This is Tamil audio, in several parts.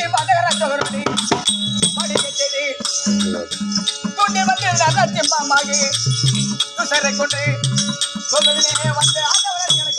குட்டி மதகர சோரடி மடிக்கச்சேரி குட்டி வந்து நரசிம்மமாகி துசரை கொண்டு கோவிலே வந்து ஆண்டவரை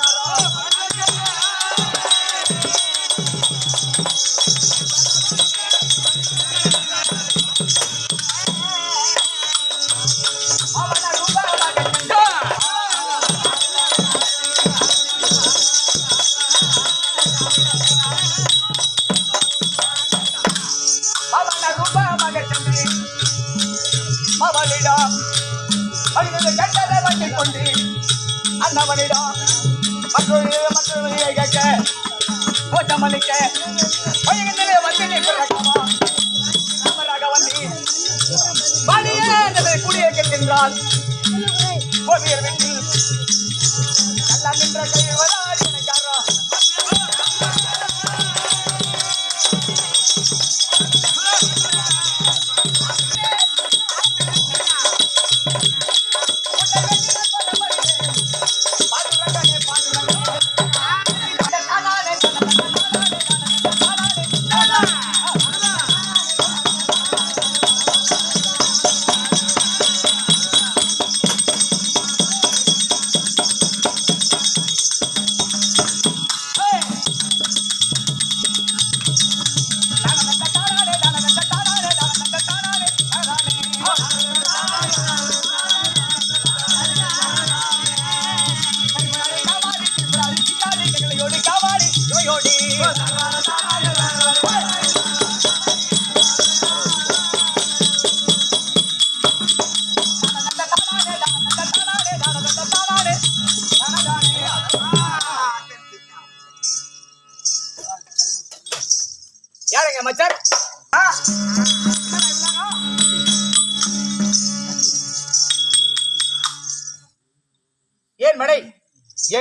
அண்ணவனிடம் மற்றொரு மற்றொரு கேட்க கோச்சமளிக்க பையகத்திலே வந்து நிற்கிறமா வந்து பாடியே குடியே கோவியர் வீட்டில் நல்லா நின்ற கைவராடி எனக்காரா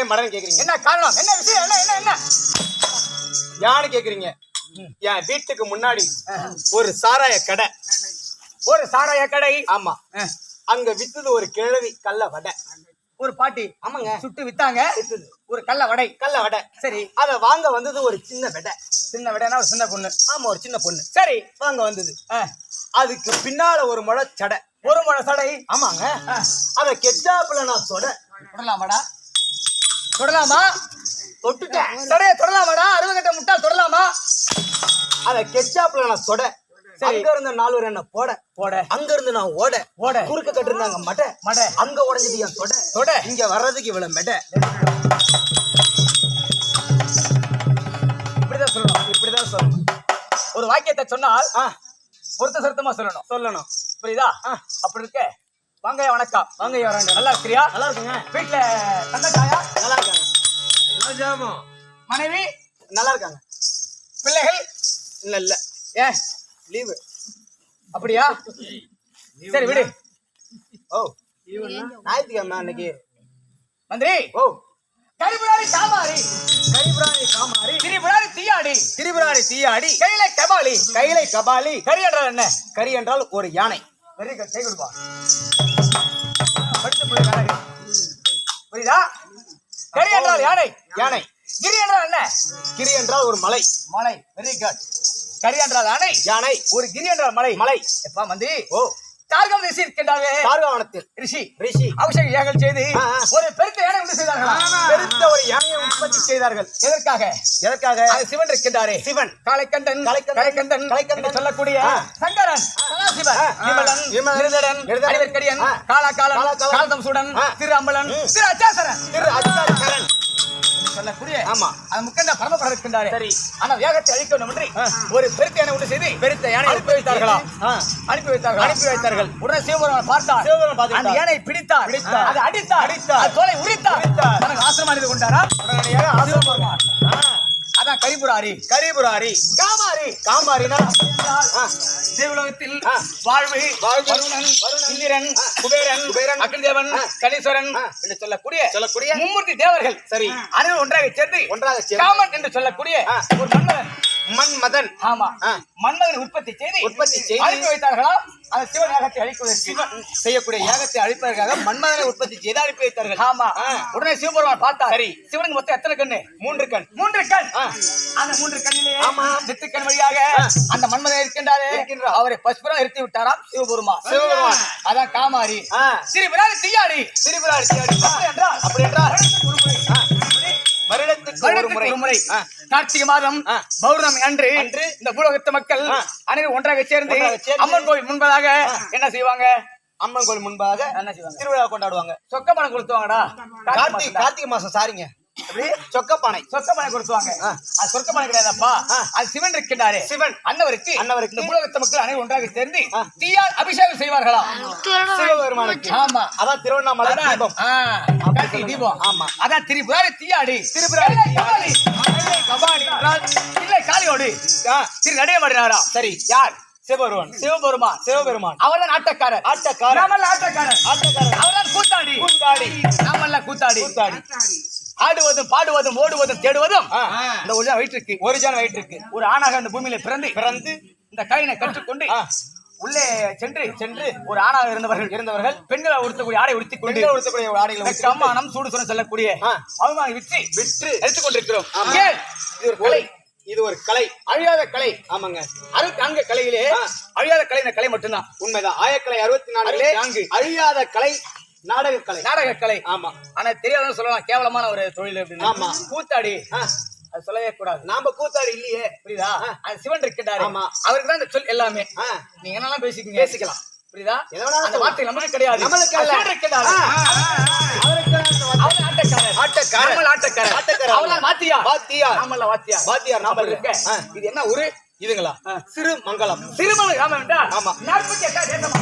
ஏன் மடன் கேக்குறீங்க? என்ன காரணம்? என்ன விஷயம்? என்ன என்ன என்ன? யாரு கேக்குறீங்க? என் வீட்டுக்கு முன்னாடி ஒரு சாராய கடை. ஒரு சாராய கடை? ஆமா. அங்க வித்தது ஒரு கிழவி கல்ல வடை. ஒரு பாட்டி ஆமாங்க. சுட்டு வித்தாங்க. வித்தது. ஒரு கள்ள வடை. கல்ல வடை. சரி. அத வாங்க வந்தது ஒரு சின்ன வடை. சின்ன விடைனா ஒரு சின்ன பொண்ணு. ஆமா ஒரு சின்ன பொண்ணு. சரி. வாங்க வந்தது. அதுக்கு பின்னால ஒரு முளை சடை ஒரு முறை சடை ஆமாங்க அத கெச்சாப்புல நான் தொட தொடலாமாடா தொடலாமா? தொட்டுட்டேன். சடைய தொடலாமாடா? அறுபது கட்ட முட்டாள் தொடலாமா? அத கெச்சாப்புல நான் தொட. அங்க இருந்த நாலு என்ன போட. போட. அங்க இருந்து நான் ஓட. ஓட. குறுக்க கட்டிருந்தாங்க மடை. மடை. அங்க உடைஞ்சது என் தொட. தொட. இங்க வர்றதுக்கு இவ்வளவு மெடை. இப்படிதான் சொல்லணும். இப்படிதான் சொல்லணும். ஒரு வாக்கியத்தை சொன்னால் பொருத்த சருத்தமா சொல்லணும். சொல்லணும். புரியுதா. அப்படி இருக்க. வாங்க வணக்கம். வாங்க வராங்க நல்லா இருக்கிறியா? நல்லா இருக்குங்க. வீட்டுல தங்கச்சாயா? நல்லா இருக்காங்க. மனைவி? நல்லா இருக்காங்க. பிள்ளைகள்? இல்ல இல்ல. ஏ? லீவு. அப்படியா? சரி விடு. ஓ. ஞாயிற்றுக்கிழமை அன்னைக்கு மந்திரி. ஓ. கரிபுராரி காமாரி கரிபுராணி காமாரி திரிபுராரி தீயாடி. திரிபுராரி தீயாடி. கையில கபாலி. கைலை கபாலி. கரி என்றால் என்ன? கரி என்றால் ஒரு யானை. வெரி குட் கொடுப்பா. புரியுதா? கரி என்றால் யானை? யானை. கிரி என்றால் என்ன? கிரி என்றால் ஒரு மலை. மலை. வெரி குட் கரி என்றால் யானை யானை. ஒரு கிரி என்றால் மலை. மலை. எப்பா மந்திரி ஓ. தார்கம் ரிஷி இருக்கின்றார்கள் கார்காவனத்தில் ரிஷி. ரிஷி. அபிஷேக யாகம் செய்து. ஒரு பெருத்த யானை உண்டு செய்தார்களா? பெருத்த ஒரு யானையை உற்பத்தி செய்தார்கள். எதற்காக? எதற்காக? சிவன் இருக்கின்றாரே. சிவன். காளைக்கண்டன். கலைக்கண்டன், கலைக்கண்டன் சொல்லக்கூடிய. சங்கரன். விமலன். விமலன், அடிவர்க்கடியன். காலாகாலன், காலதம்சுடன். ஆ. திரு அம்பலன். திரு அச்சாசரன். திரு அச்சாரிச்சரன் என்று சொல்லக்கூடிய ஆமா. அது முக்கண்ட பரமபுரம் இருக்கின்றாரே சரி. ஆனா வேகத்தை அழிக்க வேண்டும் என்று. ஒரு பெருத்த யானை உண்டு செய்து பெருத்த யானை அனுப்பி வைத்தார்களா. அனுப்பி வைத்தார்கள் அனுப்பி வைத்தார்கள். உடனே சிவபெருமான் பார்த்தார் சிவபெருமான் பார்த்துவிட்டார். அந்த யானை பிடித்தார் பிடித்தார். அதை அடித்தார் அடித்தார். தோலை உரித்தார். தனக்கு ஆசிரமம் அணிந்து கொண்டாரா உடனடியாக ஆசிரமம் கரிபுராரி கரிபுராரி காமாரி காமாரினா. தேவலோகத்தில். வாழ்வு வருணன் இந்திரன். குபேரன் குபேரன், அக்னிதேவன் ஆ. கணேஸ்வரன். என்று சொல்லக்கூடிய சொல்லக்கூடிய மும்மூர்த்தி தேவர்கள் சரி. அனைவரும் ஒன்றாக சேர்ந்து ஒன்றாக காமன் என்று சொல்லக்கூடிய. ஒரு மன்னன் மன்மதன் ஆமா. மன்மதனை உற்பத்தி செய்து உற்பத்தி செய்து அழித்து வைத்தார்களா அந்த சிவன் யாகத்தை அழிப்பதற்கு செய்யக்கூடிய யாகத்தை அழிப்பதற்காக மன்மதனை உற்பத்தி செய்து அனுப்பி வைத்தார்கள் ஆமா. உடனே சிவபெருமான் பார்த்தா சரி. சிவனுக்கு மொத்தம் எத்தனை கண்ணு மூன்று கண் மூன்று கண். அந்த மூன்று கண்ணிலேயே ஆமா. நெத்திக்கண் வழியாக அந்த மன்மதன் இருக்கின்றாரே இருக்கின்றார். அவரை பஸ்புரா நிறுத்தி விட்டாராம் சிவபெருமான் சிவபெருமான். அதான் காமாரி ஆ. சிறுபிராதி தீயாடி திரிபுராரி தீயாடி. முறை. கார்த்திகை மாதம். பௌர்ணமி அன்று இந்த பூலோகத்து மக்கள். அனைவரும் ஒன்றாக சேர்ந்து அம்மன் கோவில் முன்பதாக என்ன செய்வாங்க அம்மன் கோயில் முன்பாக என்ன செய்வாங்க திருவிழா கொண்டாடுவாங்க சொக்க பணம் கொடுத்துவாங்கடா கார்த்திகை கார்த்திகை மாசம் சாரிங்க எப்படி சொக்கப்பானை சொக்க பணம் கொடுத்துவாங்க. அது சொக்க பணம் கிடையாதப்பா. அது சிவன் இருக்கின்றாரே. சிவன். அன்னவருக்கு அன்னவருக்கு. இந்த பூலோகத்து மக்கள் அனைவரும் ஒன்றாக சேர்ந்து ஆ. தீயால் அபிஷேகம் செய்வார்களா? சிவபெருமானுக்கு. ஆமா. அதான் திருவண்ணாமலை தீபம். தீபம். ஆமா. அதான் திரிபுராரி தீயாடி. திரிபுராரி இல்லை, காளியோடு. திரு நடையமாடினாரா சரி. யார்? சிவபெருமான். சிவபெருமான். சிவபெருமான். அவர்தான் ஆட்டக்காரர். ஆட்டக்காரர். நாமல்ல ஆட்டக்காரர். ஆட்டக்காரர். அவர்தான் கூத்தாடி. கூத்தாடி. நாமல்ல கூத்தாடி. கூத்தாடி. ஆடுவதும் பாடுவதும் ஓடுவதும் தேடுவதும். இந்த ஒரு வயிற்றுக்கு ஒரு ஜன வயிற்றுக்கு ஒரு ஆணாக இந்த பூமியில பிறந்து பிறந்து இந்த கலையினை கற்றுக்கொண்டு. உள்ளே சென்று சென்று ஒரு ஆணாக இருந்தவர்கள் இருந்தவர்கள் பெண்களை உடுத்தக்கூடிய ஆடை உடுத்திக் கொண்டு உடுத்தக்கூடிய ஆடைகளை இந்த உடுத்தி கம்மானம் சூடு சுரம் செல்லக்கூடிய. அவமானம் விற்று விற்று எடுத்துக் கொண்டிருக்கிறோம் இது ஒரு கலை. இது ஒரு கலை. அழியாத கலை. ஆமாங்க. அறுபத்தி நான்கு கலையிலே. அழியாத கலை இந்த கலை மட்டும்தான். உண்மைதான். ஆயக்கலை அறுபத்தி நான்கு. அழியாத கலை நாடக கலை நாடக கலை ஆமா. ஆனா தெரியாதுன்னு சொல்லலாம் கேவலமான ஒரு தொழில் அப்படின்னு. ஆமா. கூத்தாடி. அது சொல்லவே கூடாது. நாம கூத்தாடி இல்லையே. புரியுதா? அது சிவன் இருக்கின்றாரு. ஆமா. அவருக்கு தான் இந்த சொல் எல்லாமே. நீங்க என்னெல்லாம் பேசிக்கீங்க பேசிக்கலாம். புரியுதா? அந்த. வார்த்தை நமக்கு கிடையாது. நம்மளுக்கு. ஆ. அவருக்கு தான் அந்த வார்த்தை. அவன் ஆட்டக்காரர். ஆட்டக்காரர். நம்மள வாத்தியா வாத்தியா நாம இருக்க. இது என்ன ஊரு? இதுங்களா. சிறு மங்கலம் ராமன் என்றால் ஆமா. நாற்பத்தி எட்டாம் தேசம்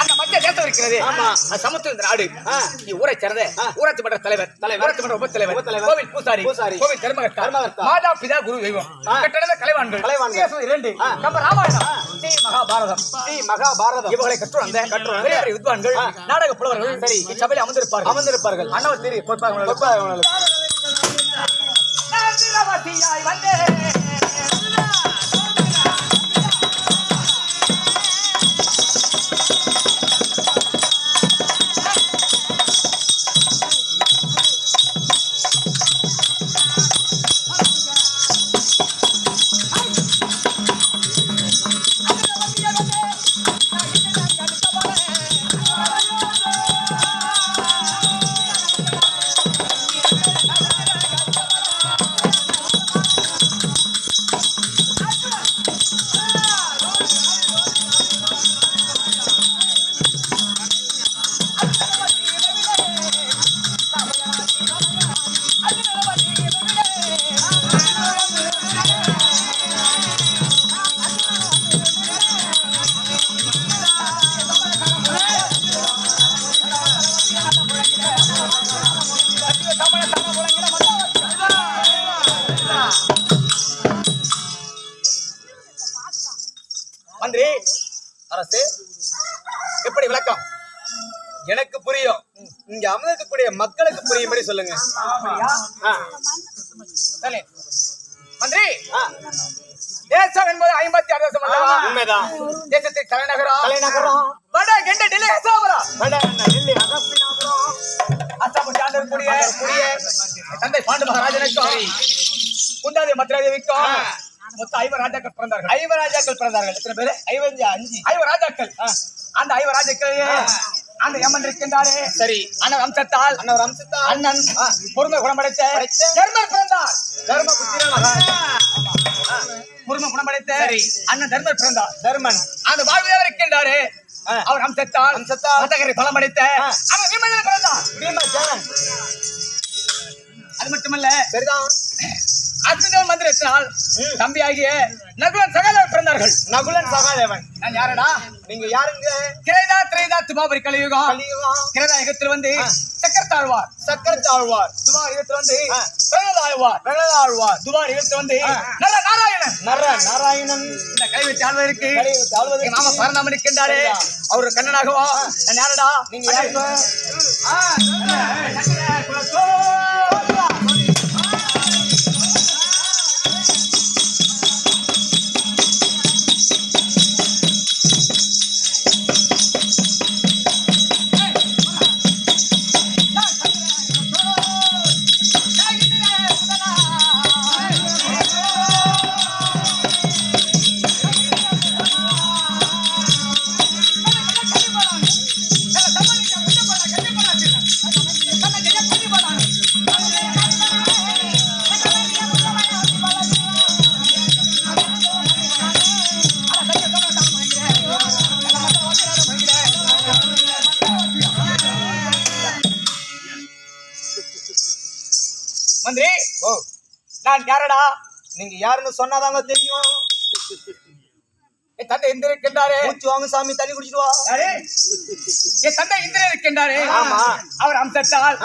அந்த மத்திய தேசம் இருக்கிறது ஆமா. சமத்துவ நாடு ஆ. நீ ஊரை சேர்ந்த ஆ. ஊராட்சி மன்ற தலைவர் தலைவர். ஊராட்சி மன்ற உப தலைவர் உபத்தலைவர். கோவில் பூசாரி பூசாரி. கோவில் தர்மகர்த்தா தர்மகர்த்தா. மாதா பிதா குரு தெய்வம் ஆ. கட்டண கலைவான்கள் கலைவான்கள். இயேசு இரண்டு ஆ. நம்ம ராமாயணம் ஸ்ரீ மகாபாரதம் ஸ்ரீ மகாபாரதம் இவர்களை கற்று வந்த கற்று வந்த பெரிய பெரிய வித்வான்கள் ஆ. நாடக புலவர்கள் சரி. இச்சபையில் அமர்ந்திருப்பார்கள் அமர்ந்திருப்பார்கள் அண்ணவர் திரு அமர்ந்திருக்கக்கூடிய மக்களுக்கு புரியும்படி சொல்லுங்க. மந்திரி. தேசம் என்பது ஐம்பத்தி ஆறு தேசம்? உண்மைதான். தேசத்தின் தலைநகரம். தலைநகரம். வட கெண்ட டெல்லி ஹசாபுரம் வட அகப்பினாபுரம் அஸ்தாபுரம் ஆண்டவருக்குரிய தந்தை பாண்டு மகாராஜனுக்கும் குந்தாதி மத்ராதேவிக்கும் மொத்தம் ஐவர் ராஜாக்கள் பிறந்தார்கள். ஐவர் ராஜாக்கள் பிறந்தார்கள். எத்தனை பேரு? ஐவஞ்சு அஞ்சு. ஐவர் ராஜாக்கள். அந்த ஐவர் ராஜாக்கள் அந்த எம்மன் இருக்கின்றாரே சரி. அண்ணன் வம்சத்தால் அண்ணவர் அம்சத்தால். அண்ணன் பொறுமை குணமடைத்த தர்மர் பிறந்தார். மகாராஜா பொறுமை குணமடைத்த சரி. அண்ணன் தர்மர் பிறந்தார். தர்மன். அந்த வாழ்வியவர் இருக்கின்றாரே. அவர் அம்சத்தால் அம்சத்தால். மதகரை பலமடைத்த ஆ. அவர் விமலன் பிறந்தார். அது மட்டுமல்ல சரிதான். அஸ்மிதவன் மந்திரத்தினால். தம்பி ஆகிய நகுலன் சகலர் பிறந்தார்கள். நகுலன் சகாதேவன். நான் யாரடா? நீங்க யாருங்க? கிரைதா திரைதா துபாபரி கலியுகம். கலியுகம். கிரைதா யுகத்தில் வந்து. சக்கரத்தாழ்வார். சக்கரத்தாழ்வார் துபார் யுகத்தில் வந்து. பிரகலாழ்வார். பிரகலாழ்வார். துபார் யுகத்தில் வந்து. நல்ல நாராயணன். நர நாராயணன். இந்த கலைவெற்றி ஆழ்வதற்கு ஆள்வதற்கு நாம பரந்தாமன் இருக்கின்றாரே. அவரு கண்ணனாகவா? நான் யாரடா? நீங்க யாருங்க? நான் யாரடா? நீங்க யாருன்னு சொன்னாதாங்க தெரியும். என் தந்தை இந்திரன் இருக்கின்றாரே. மூச்சு வாங்க சாமி தண்ணி குடிச்சிட்டு வா? என் தந்தை இருக்கின்றாரே. ஆமா. அவர் அம்சத்தால்.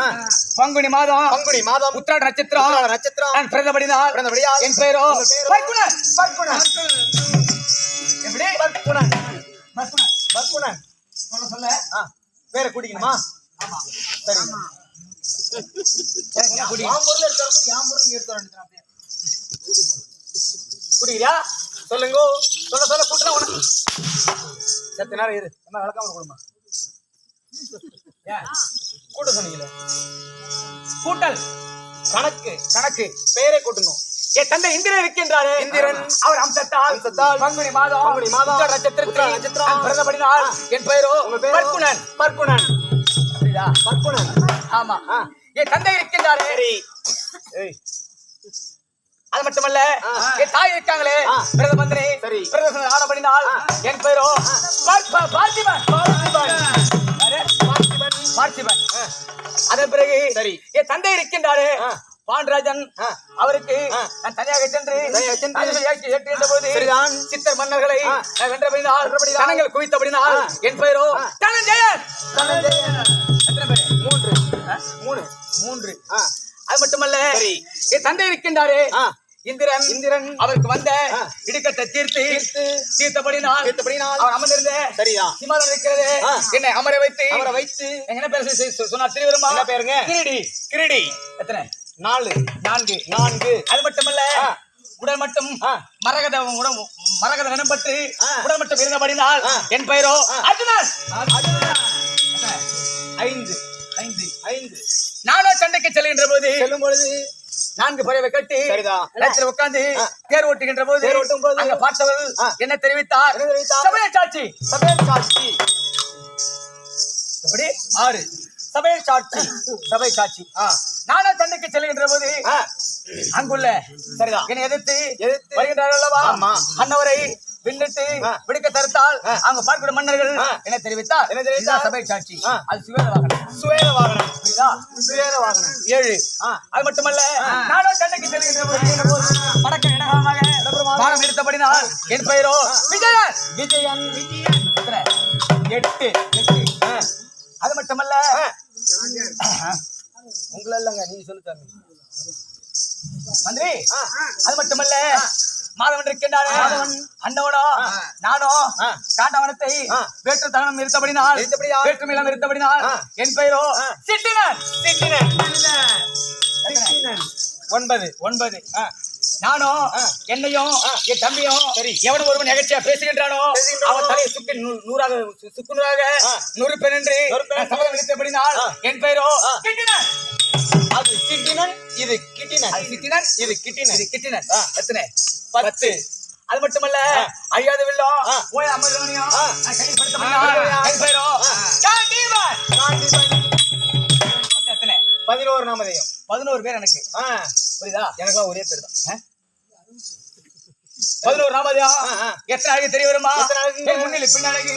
பங்குனி மாதம் பங்குனி மாதம் உத்திராட நட்சத்திரம் நட்சத்திரம். நான் பிறந்தபடினால் பிறந்தபடியால் என் பெயரோ பர்குணன். பர்குணன். எப்படி? பர்குணன். பர்குணன். பர்குணன் சொல்ல. சொல்ல பேரை குடிக்கணுமா சரி. குடிக்கிறியா சொல்லுங்க. சொல்ல சொல்ல கூட்டினா உனக்கு சத்து நேரம் இரு. என்ன விளக்காம கொடுமா? கூட்ட சொன்னீங்களே. கூட்டல். கணக்கு கணக்கு. பேரை கூட்டணும் என் தந்தை இந்திரன் இருக்கின்றாரே இந்திரன். அவர் அம்சத்தால். அம்சத்தால். பங்குனி மாதம். பங்குனி மாதம். நட்சத்திரத்தில் நட்சத்திரம். பிறந்தபடினால் என் பெயரோ உங்க பேரு? பர்குணன் பர்குணன் புரியுதா பர்குணன் ஆமா. என் தந்தை இருக்கின்றாரே சரி அது மட்டுமல்ல. என் தாய் இருக்காங்களே. பிரத மந்திரி சரி. பிரதேச ஆடப்படினால் ஆ. என் பெயரோ பா- பா- பார்த்திபன் பார்த்திபன். பார்த்திபன். அதன் பிறகு சரி. என் தந்தை இருக்கின்றாரே. பாண்டராஜன். அவருக்கு. நான் தனியாக சென்று ஏற்றுகின்ற போது. சித்தர் மன்னர்களை வென்றபடினால். கணங்கள் குவித்தபடினால். என் பெயரோ. தனஞ்சயன் தனஞ்சயன். மூணு மூன்று அது மட்டுமல்ல. என் தந்தை இருக்கின்றாரே. இந்திரன் இந்திரன். அவருக்கு வந்த. இடுக்கத்தை தீர்த்து தீர்த்து. தீர்த்தபடினால் தீர்த்தபடினால். அவர் அமர்ந்திருந்த சரிதான். சிமாதம் இருக்கிறது. என்னை அமர வைத்து அவரை வைத்து என்ன பேர் சொன்னார் திருவிருமா என்ன பேருங்க? கிரீடி கிரீடி எத்தனை நாலு நான்கு நான்கு அது மட்டுமல்ல. உடல் மட்டும். மரகத மரகத நினப்பட்டு. உடல் மட்டும் இருந்தபடினால். என் பெயரோ. அர்ஜுனன்? ஐந்து ஐந்து ஐந்து நானோ சண்டைக்கு செல்கின்ற போது செல்லும் பொழுது நான்கு பறவை கட்டி சரிதான். உட்கார்ந்து. தேர் ஓட்டுகின்ற போது தேர் ஓட்டும் போது அங்க பார்த்தவர். என்ன தெரிவித்தார்? சபையை சாட்சி சபையில் சாட்சி எப்படி ஆறு சபையை சாட்சி சபை சாட்சி நானும் சண்டைக்கு செல்கின்ற போது அங்குள்ள சரிதான். என்னை எதிர்த்து எதிர்த்து வருகின்றார் அல்லவா. அன்னவரை விண்ணிட்டு. விடுக்க தடுத்தால் ஆ. அங்க பார்க்கிற மன்னர்கள். என்ன தெரிவித்தார் என்ன தெரிவித்தார்? சபை சாட்சி. அது சுவேத வாகனம் சுவேத வாகனம் வாகனம். ஏழு. அது மட்டுமல்ல நானும் சண்டைக்கு செல்கின்ற போது. வடக்க இடகமாக பாடம் எடுத்தபடினால் என் பெயரோ விஜயன். விஜயன் விஜயன்? எட்டு. அது மட்டுமல்ல. உங்களை இல்லைங்க நீங்க சொல்லு சாமி மந்திரி அது மட்டுமல்ல. மாதவன் இருக்கின்றாரே அண்ணவனோ. நானோ. காண்டவனத்தை. வேற்று தகனம் இருத்தபடினால். வேற்று மிலம் இருத்தபடினால். என் பெயரோ. சிட்டினன் சிட்டினன். ஒன்பது நானும். என்னையும். என் தம்பியும் சரி. எவன் ஒருவன் நிகழ்ச்சியா பேசுகின்றானோ. அவன் தலையை சுக்கு நூறாக சுக்கு நூறாக. நூறு பெண் என்று சபதம் எடுத்தபடினால். என் பெயரோ. கிட்டினன் அது சிட்டினன் இது கிட்டினன் அது சிட்டினன் இது கிட்டினன் இது கிட்டினன். எத்தனை பத்து. அது மட்டுமல்ல வில்லம் ஆ. ஓய் எத்தனை? பதினோரு நாமதேயம். பதினோரு பேர் எனக்கு. புரியுதா? எனக்கெல்லாம் ஒரே பேர் தான். பதினோரு நாமதியா. எத்தனை அழகு தெரிய வருமா? முன்னிலை பின்னழகு.